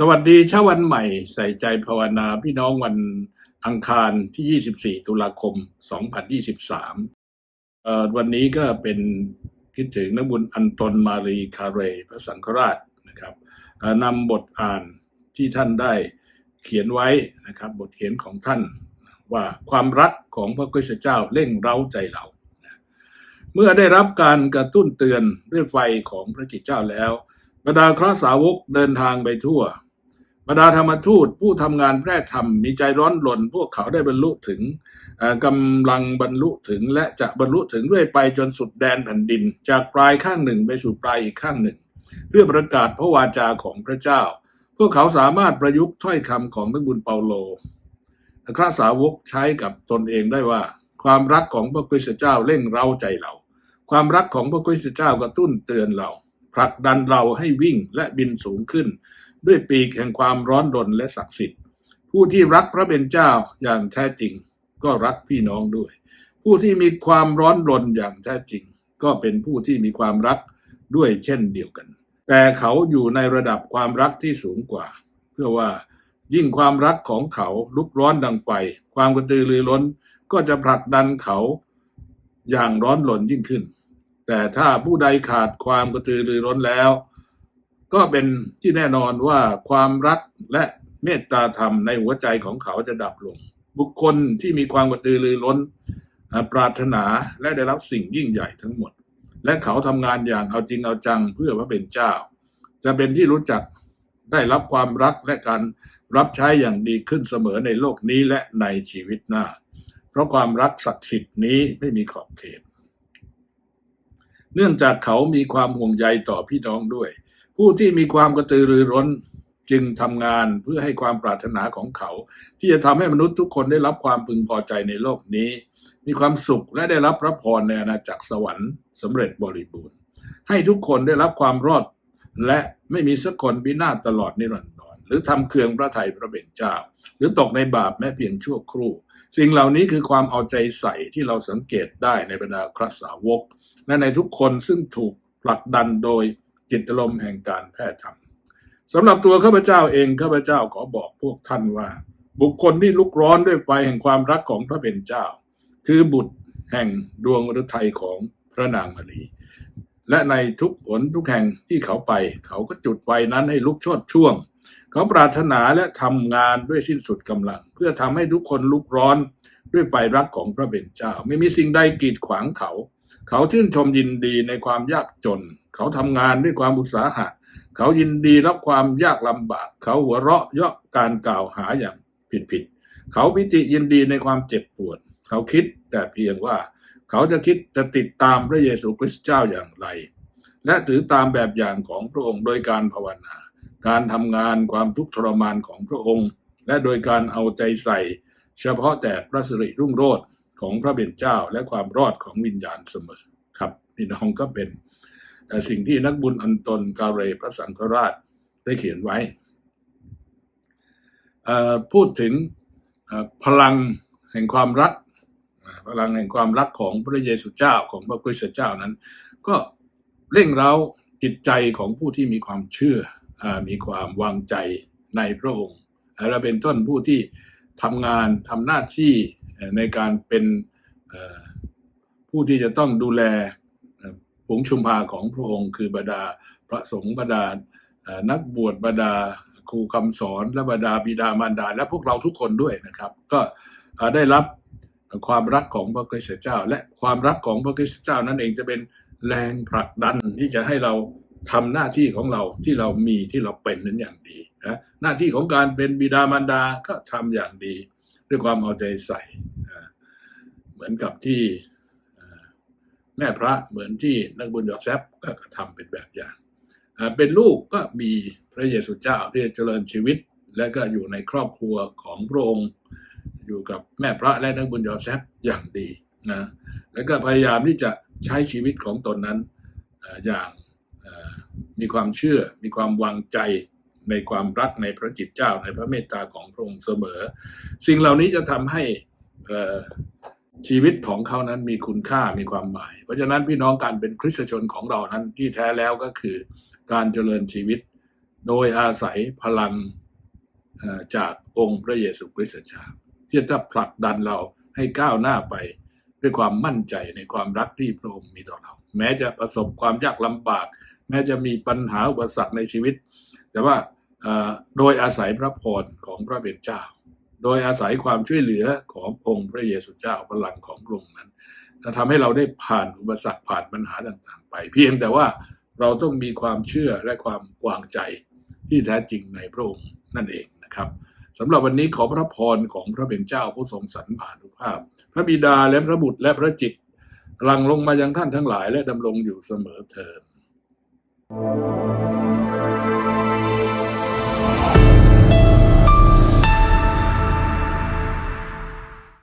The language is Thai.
สวัสดีเช้าวันใหม่ใส่ใจภาวนาพี่น้องวันอังคารที่ 24 ตุลาคม 2023เอ่อวันนี้ก็เป็นคิดถึงนักบุญอันตนมารีคาเร พระสังฆราชนะครับนำบทอ่านที่ท่านได้เขียนไว้นะครับ บทเขียนของท่านว่าความรักของพระคริสตเจ้าเร่งเร้าใจเรา เมื่อได้รับการกระตุ้นเตือนด้วยไฟของพระจิตเจ้าแล้วบรรดาคราสาวกเดินทางไปทั่ว บรรดาธรรมทูตผู้ทำงานแพร่ธรรมมีใจร้อนรนพวกเขาได้บรรลุถึงกำลังบรรลุถึงและจะบรรลุถึงเรื่อยไปจนสุดแดนแผ่นดิน จากปลายข้างหนึ่งไปสู่ปลายอีกข้างหนึ่ง เพื่อประกาศพระวาจาของพระเจ้า พวกเขาสามารถประยุกต์ถ้อยคำของนักบุญเปาโลคราสาวกใช้กับตนเองได้ว่า ความรักของพระคริสตเจ้าเร่งเร้าใจเรา ความรักของพระคริสตเจ้ากระตุ้นเตือนเรา ผลักดันเราให้วิ่งและบินสูงขึ้น ด้วยปีกแห่งความร้อนรนและศักดิ์สิทธิ์ ผู้ที่รักพระเป็นเจ้าอย่างแท้จริง ก็รักพี่น้องด้วย ผู้ที่มีความร้อนรนอย่างแท้จริง ก็เป็นผู้ที่มีความรักด้วยเช่นเดียวกัน แต่เขาอยู่ในระดับความรักที่สูงกว่า เพื่อว่ายิ่งความรักของเขาลุกร้อนดังไฟความกระตือรือร้น ก็จะผลักดันเขาอย่างร้อนรนยิ่งขึ้น แต่ถ้าผู้ใดขาดความกระตือรือร้นแล้ว ก็เป็นที่แน่นอนว่าความรักและเมตตาธรรมในหัวใจของเขาจะดับลง บุคคลที่มีความกระตือรือร้น ปรารถนาและได้รับสิ่งยิ่งใหญ่ทั้งหมด และเขาทำงานอย่างเอาจริงเอาจังเพื่อพระเป็นเจ้า จะเป็นที่รู้จักได้รับความรักและการรับใช้อย่างดีขึ้นเสมอในโลกนี้และในชีวิตหน้า เพราะความรักศักดิ์สิทธิ์นี้ไม่มีขอบเขต เนื่องจากเขามีความห่วงใยต่อพี่น้องด้วย ผู้ที่มีความกระตือรือร้นจึงทำงานเพื่อให้ความปรารถนาของเขา ที่จะทำให้มนุษย์ทุกคนได้รับความพึงพอใจในโลกนี้ มีความสุขและได้รับพระพรในอาณาจักรสวรรค์สำเร็จบริบูรณ์ ให้ทุกคนได้รับความรอด และไม่มีสักคนพินาศตลอดนิรันดรหรือทำเคืองพระไทยพระเบญเจ้า หรือตกในบาปแม้เพียงชั่วครู่ สิ่งเหล่านี้คือความเอาใจใส่ที่เราสังเกตได้ในบรรดาครัสาวก และในทุกคนซึ่งถูกผลักดันโดยจิตลมแห่งการแพทย์ธรรมสำหรับตัวข้าพเจ้าเองข้าพเจ้าขอบอกพวกท่านว่า บุคคลที่ลุกร้อนด้วยไฟแห่งความรักของพระเป็นเจ้า คือบุตรแห่งดวงฤทัยของพระนางมารีและในทุกหนทุกแห่งที่เขาไป เขาก็จุดไฟนั้นให้ลุกโชดช่วง เขาปรารถนาและทำงานด้วยสิ้นสุดกำลัง เพื่อทำให้ทุกคนลุกร้อนด้วยไฟรักของพระเป็นเจ้า ไม่มีสิ่งใดกีดขวางเขา เขาชื่นชมยินดีในความยากจน เขาทำงานด้วยความอุตสาหะ เขายินดีรับความยากลำบาก เขาหัวเราะเยาะการกล่าวหาอย่างผิดผิดๆเขาปิติยินดีในความเจ็บปวด เขาคิดแต่เพียงว่า เขาจะคิดจะติดตามพระเยซูคริสต์เจ้าอย่างไร และถือตามแบบอย่างของพระองค์โดยการภาวนา การทำงานความทุกข์ทรมานของพระองค์ และโดยการเอาใจใส่ เฉพาะแต่พระสิริรุ่งโรจน์ ของพระเป็นเจ้าและความรอดของวิญญาณเสมอครับพี่น้องก็เป็นเอ่สิ่งที่นักบุญอันตนกาเรพระสังฆราชได้เขียนไว้ พูดถึงพลังแห่งความรัก พลังแห่งความรักของพระเยซูเจ้าของพระคริสตเจ้านั้น ก็เร่งเร้าจิตใจของผู้ที่มีความเชื่ออมีความวางใจในพระองค์และเป็นต้นผู้ที่ทำงานทำหน้าที่ ในการเป็นผู้ที่จะต้องดูแลผงชุมพาของพระองค์คือบรรดาพระสงฆ์บรรดานักบวชบรรดาครูคำสอนและบรรดาบิดามารดา และพวกเราทุกคนด้วยนะครับ ก็ได้รับความรักของพระคริสต์เจ้า และความรักของพระคริสต์เจ้านั้นเองจะเป็นแรงผลักดันที่จะให้เราทำหน้าที่ของเราที่เรามีที่เราเป็นนั้นอย่างดีนะหน้าที่ของการเป็นบิดามารดาก็ทำอย่างดี ด้วยความเอาใจใส่เหมือนกับที่แม่พระเหมือนที่นักบุญยอเซฟก็กระทำเป็นแบบอย่าง เป็นลูกก็มีพระเยซูเจ้าที่เจริญชีวิต และก็อยู่ในครอบครัวของพระองค์อยู่กับแม่พระและนักบุญยอเซฟอย่างดีนะแล้วก็พยายามที่จะใช้ชีวิตของตนนั้นอย่างมีความเชื่อมีความวางใจ ในความรักในพระจิตเจ้าในพระเมตตาของพระองค์เสมอ สิ่งเหล่านี้จะทำให้ชีวิตของเขานั้นมีคุณค่ามีความหมาย เพราะฉะนั้นพี่น้องการเป็นคริสตชนของเรานั้นที่แท้แล้วก็คือการเจริญชีวิตโดยอาศัยพลังจากองค์พระเยซูคริสต์เจ้าที่จะผลักดันเราให้ก้าวหน้าไปด้วยความมั่นใจในความรักที่พระองค์มีต่อเรา แม้จะประสบความยากลำบาก แม้จะมีปัญหาอุปสรรคในชีวิต แต่ว่า โดยอาศัยพระพรของพระเป็นเจ้า โดยอาศัยความช่วยเหลือขององค์พระเยซูเจ้าพลังของพระองค์นั้นจะทำให้เราได้ผ่านอุปสรรคผ่านปัญหาต่างๆ ไป เพียงแต่ว่าเราต้องมีความเชื่อและความวางใจที่แท้จริงในพระองค์นั่นเองนะครับสำหรับวันนี้ขอพระพรของพระเป็นเจ้าผู้ทรงสรรผ่านุภาพ พระบิดาและพระบุตรและพระจิตหลังลงมายังท่านทั้งหลายและดำรงอยู่เสมอเทิน